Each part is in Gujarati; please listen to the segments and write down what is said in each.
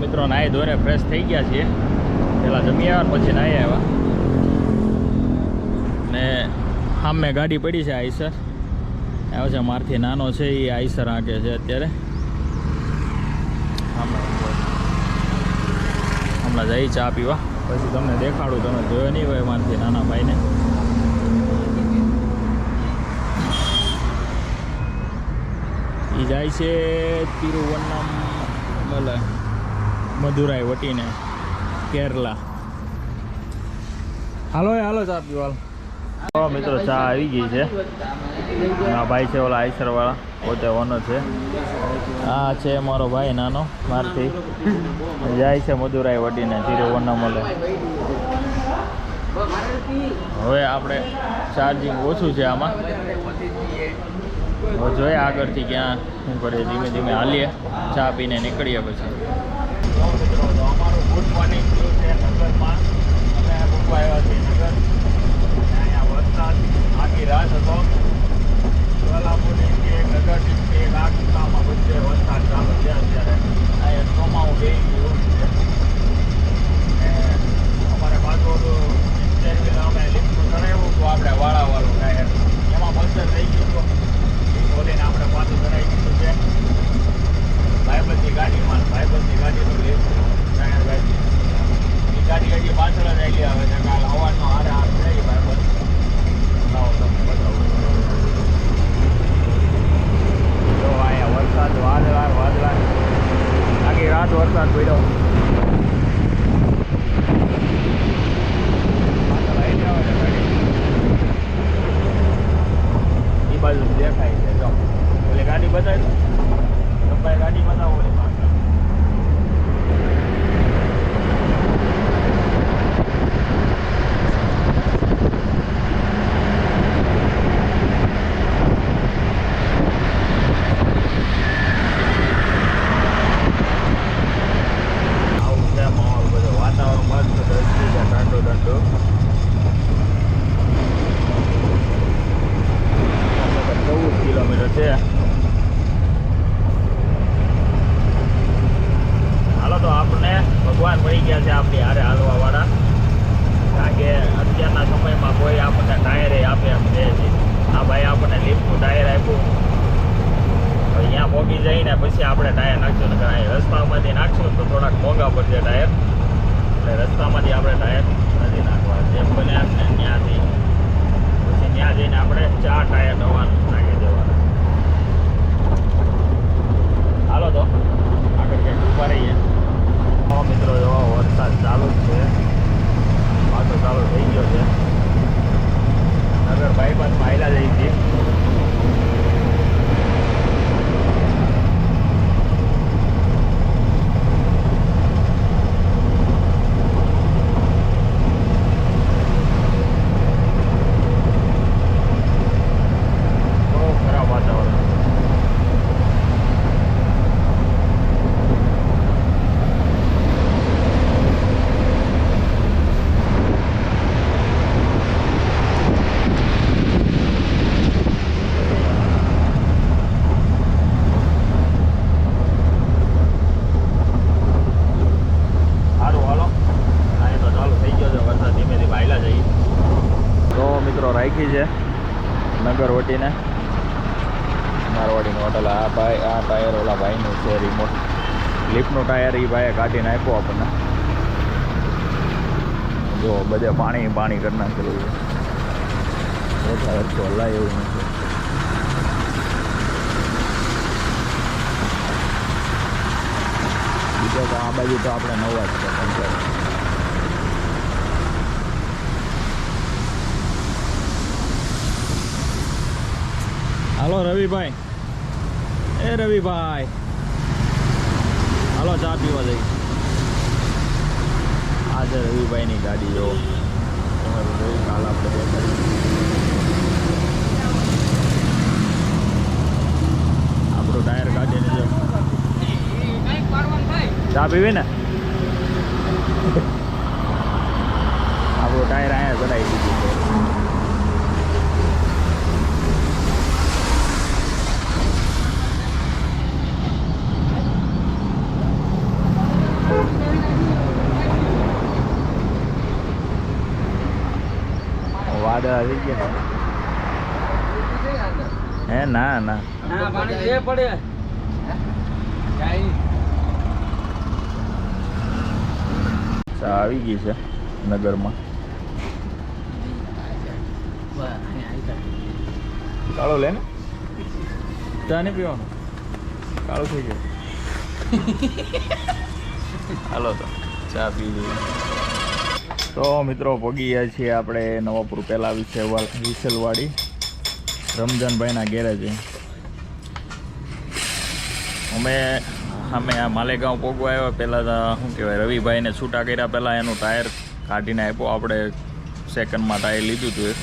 મિત્રો નાહી ધોઈને ફ્રેશ થઈ ગયા છીએ. પહેલાં જમી આવ્યા પછી નાહી આવ્યા. ને સામે ગાડી પડી છે આઈસર. આવે છે મારથી નાનો છે એ આઈસર આંકે છે અત્યારે. હમણાં જઈ ચા પીવા. પછી તમને દેખાડું, તમે જોયો નહીં હોય મારથી નાના ભાઈને. એ જાય છે તિરુવન્નમ મદુરાઈ વટીને કેરલા. હાલો હાલો ચા પીવા. મિત્રો ચા આવી ગઈ છે. આ ભાઈ છે ઓલા આઈસર વાળા પોતે ઓનર છે. આ છે મારો ભાઈ નાનો મારથી. જાય છે મદુરાઈ વટીને ધીરે મળે. હવે આપણે ચાર્જિંગ ઓછું છે આમાં. હવે જોઈએ આગળથી ક્યાં શું કરીએ ધીમે ધીમે હાલીએ ચા પીને નીકળીએ પછી. ગુડ મોર્નિંગ થયું છે નગરમાં. અમે મૂકવા આવ્યા છીએ નગર. અહીંયા વરસાદ આખી રાત હતો. સોલાપુરની કે કે એક આ કિસ્સામાં વચ્ચે વરસાદ ચાલુ છે અત્યારે અહીંયા ચોમાવું બે ગયું છે ને અમારે પાછું ઓલું ઇન્ટરવ્યુ અમે લિફ્ટનું ચડાવ્યું હતું આપણે વાળાવાળું ટાયર એમાં પંચર થઈ ગયું હતું એ ખોલીને આપણે પાછું ચડાવી દીધું છે ભાઈબંધની ગાડીમાં ભાઈબંધની ગાડીનું લિફ્ટ ટાયર ભાઈ એ ગાડી હજી પાછળ જ આવી આવે છે કાલ હવાનો હારે હાર છે એ ભાઈબંધ લાવો તમને બતાવું જો અહીંયા વરસાદ વાદળા વાદળા આખી રાત વરસાદ પડ્યો પાછળ આવી આવે છે ગાડી એ બાજુ દેખાય છે જો ઓલી ગાડી બતાવી દો ગબ્બાઈ ગાડી બતાવો ઓલી પાછળ આવું છે માહોલ બધો વાતાવરણ મસ્ત દ્રષ્ટિ છે ઠંડુ ઠંડુ ચૌદ કિલોમીટર છે. હાલો તો આપણે ભગવાન મળી ગયા છે આપણી હારે હાલવા વાળા કારણ કે અત્યારના સમયમાં કોઈ આપણને ટાયરે આપે એમ છે. આ ભાઈ આપણને લિફ્ટનું ટાયર આપ્યું. અહીંયા પહોંચી જઈને પછી આપણે ટાયર નાખશું ને રસ્તામાંથી નાખશું તો થોડાક મોંઘા પડશે ટાયર. એટલે રસ્તામાંથી આપણે ટાયર નથી નાખવા જેમ બને ત્યાંથી. પછી ત્યાં જઈને આપણે ચાર ટાયર નવા નાખી હાલો તો. આગળ ક્યાંક ઊભા રહીએ. મિત્રો એવો વરસાદ ચાલુ જ છે પાછો ચાલુ થઈ ગયો છે નગર બાયપાસમાં આવેલા જઈ છીએ બહુ ખરાબ વાતાવરણ સારું હાલો અહીં તો ચાલુ થઈ ગયો છે વરસાદ ધીમે ધીમે આયલા જઈએ તો મિત્રો રાખી છે નગર વટીને હોટલ આ ભાઈ, આ ટાયર ઓલા ભાઈનું છે રિમોટ લિફ્ટનું ટાયર એ ભાઈએ કાઢીને આપ્યો આપણને. જો, બધે પાણી પાણી કરી નાખેલું છે. ટાયર તો હલાય એવું નથી. બીજો તો આ બાજુ તો આપણે નવા જ છે પંચર હાલો રવિભાઈ. એ રવિભાઈ. હાલો ચા પીવા જઈ. આજે રવિભાઈની ગાડી જો. કાલ આપણે આપણું ટાયર કાઢીને જો. ચા પીવી ને આપણું ટાયર અહીંયા ચડાવી દીધું છે વાદળ આવી ગયા હે ના ના. પાણી જે પડે. આવી ગઈ છે નગરમાં. કાળો લે ને. ચા નહીં પીવાનો. કાળો થઈ ગયો. હાલો તો ચા પી લઈએ. તો મિત્રો પગી ગયા છીએ આપણે નવાપુર પહેલા વિસલવાડી. રમજાનભાઈના ગેરેજે અમે અમે આ માલેગાંવ પોગવા આવ્યા. પહેલાં શું કહેવાય, રવિભાઈને છૂટા કર્યા પહેલાં એનું ટાયર કાઢીને આપ્યો. આપણે સેકન્ડમાં ટાયર લીધું હતું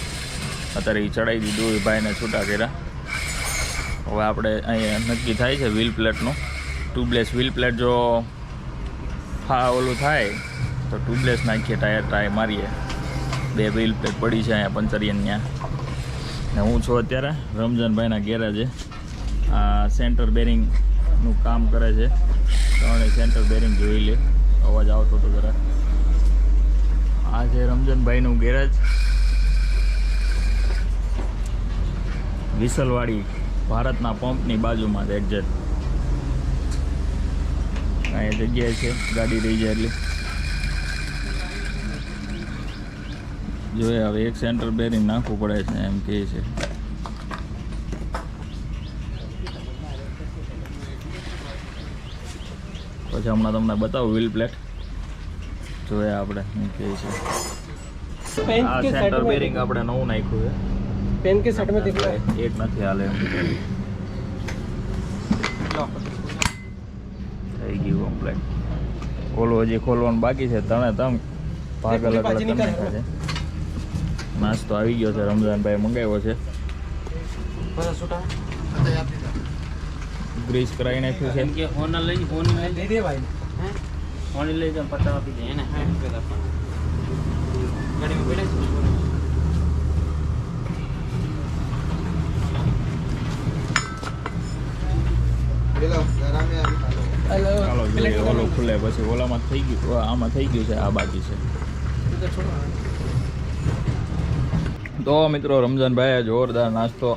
અત્યારે એ ચડાવી દીધું, એ ભાઈને છૂટા કર્યા. હવે આપણે અહીંયા નક્કી થાય છે વ્હીલ પ્લેટનું. ટ્યુબલેસ વ્હીલ પ્લેટ જો હા ઓલું થાય, તો ટ્યુબલેસ નાખીએ, ટાયર ટ્રાય મારીએ. બે વ્હીલ પ્લેટ પડી છે અહીંયા પંચરિયન ત્યાં. ને હું છું અત્યારે રમજાનભાઈના ગેરેજે આ સેન્ટર બેરિંગનું કામ કરે છે. ત્રણે સેન્ટર બેરિંગ જોઈ લે. અવાજ આવતો હતો જરા આ છે રમજાનભાઈનું ગેરેજ વિસલવાડી ભારતના પંપની બાજુમાં એક્ઝેટ અહીંયા જગ્યાએ છે. ગાડી રહી જાય એટલે. જોઈએ હવે એક સેન્ટર બેરિંગ નાખવું પડે છે એમ કહે છે. પછી હમણાં તમને બતાવું વ્હીલ પ્લેટ જોઈએ આપણે એમ કહે છે. આ સેન્ટર બેરિંગ આપણે નવું નાખ્યું પેન કે નથી હાલે. થઈ ગયું કમ્પ્લેટ ખોલવો જે ખોલવાનું બાકી છે તણે તમ ભાગ અલગ અલગ છે. નાસ્તો આવી ગયો છે રમઝાનભાઈ મંગાવ્યો છે. ગ્રીસ કરાવી નાખ્યું છે. લઈ ઓન લઈ. લઈ જાવ પતા આપી દે ઓલો ખુલે પછી ઓલામાં થઈ ગયું આમાં થઈ ગયું છે આ બાકી છે. તો મિત્રો રમઝાનભાઈ જોરદાર નાસ્તો.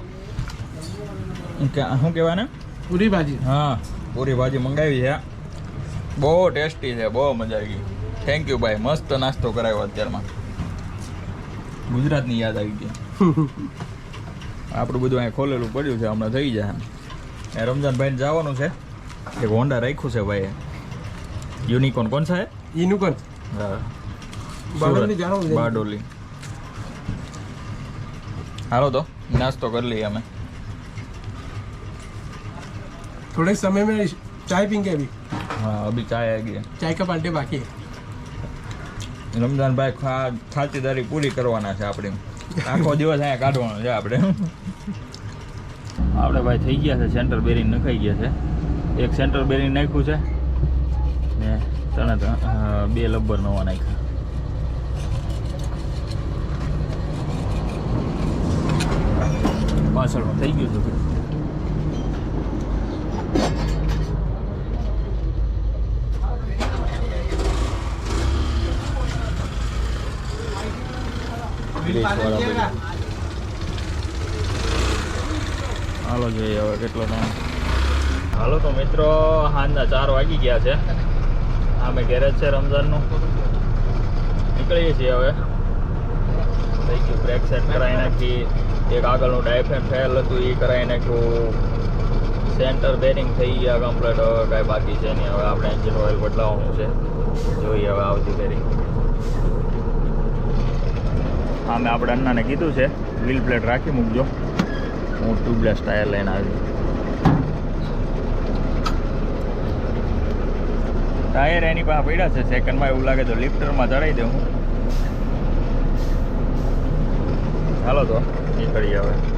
શું કહેવાય ને પૂરી ભાજી. હા પૂરી ભાજી મંગાવી છે. બહુ ટેસ્ટી છે બહુ મજા આવી ગઈ. થેન્ક યુ ભાઈ મસ્ત નાસ્તો કરાયો અત્યારમાં. ગુજરાતની યાદ આવી ગઈ. આપણું બધું અહીંયા ખોલેલું પડ્યું છે હમણાં થઈ જાય એ રમઝાનભાઈને જવાનું છે. એક હોન્ડા રાખ્યું છે ભાઈ યુનિકોન કોણ છે? યુનિકોન. હા. બારડોલી બારડોલી. હાલો તો નાસ્તો કરી લઈએ અમે थोड़े समय में चाय पीएंगे अभी હા અભી ચાય આવી ગઈ चाय का पार्टी बाकी है રમજાનભાઈ ખા ખાતરદારી પૂરી કરવાના છે આપણી આખો દિવસ અહીંયા કાઢવાનો છે આપણે આપણે ભાઈ થઈ ગયા છે સેન્ટર બેરિંગ નખાઈ ગયા છે એક સેન્ટર બેરિંગ નાખ્યું છે ને ત્રણે ત્રણ અ, બે લબ્બર નવા નાખ્યા પાછળમાં થઈ ગયું બધા. હાલો જોઈએ હવે કેટલો ટાઈમ હાલો તો મિત્રો સાંજના ચાર વાગી ગયા છે આમે ગેરેજ છે રમઝાનનું નીકળીએ છીએ હવે બ્રેક સેટ કરાવી નાખી. એક આગળનું ડાયફ્રેમ ફેલ હતું એ કરાવી નાખ્યું. સેન્ટર બેરિંગ થઈ ગયા કમ્પ્લીટ હવે કાંઈ બાકી છે નહીં. હવે આપણે એન્જિન ઓઇલ બદલાવવાનું છે. જોઈએ હવે આવતી બેરિંગ હા, મેં આપણે અન્નાને કીધું છે. વ્હીલ પ્લેટ રાખી મૂકજો. હું ટ્યુબલેસ ટાયર લઈને આવી ટાયર એની પાસે પડ્યા છે. સેકન્ડમાં એવું લાગે તો લિફ્ટરમાં ચડાવી દઉં. હાલો તો. નીકળી હવે.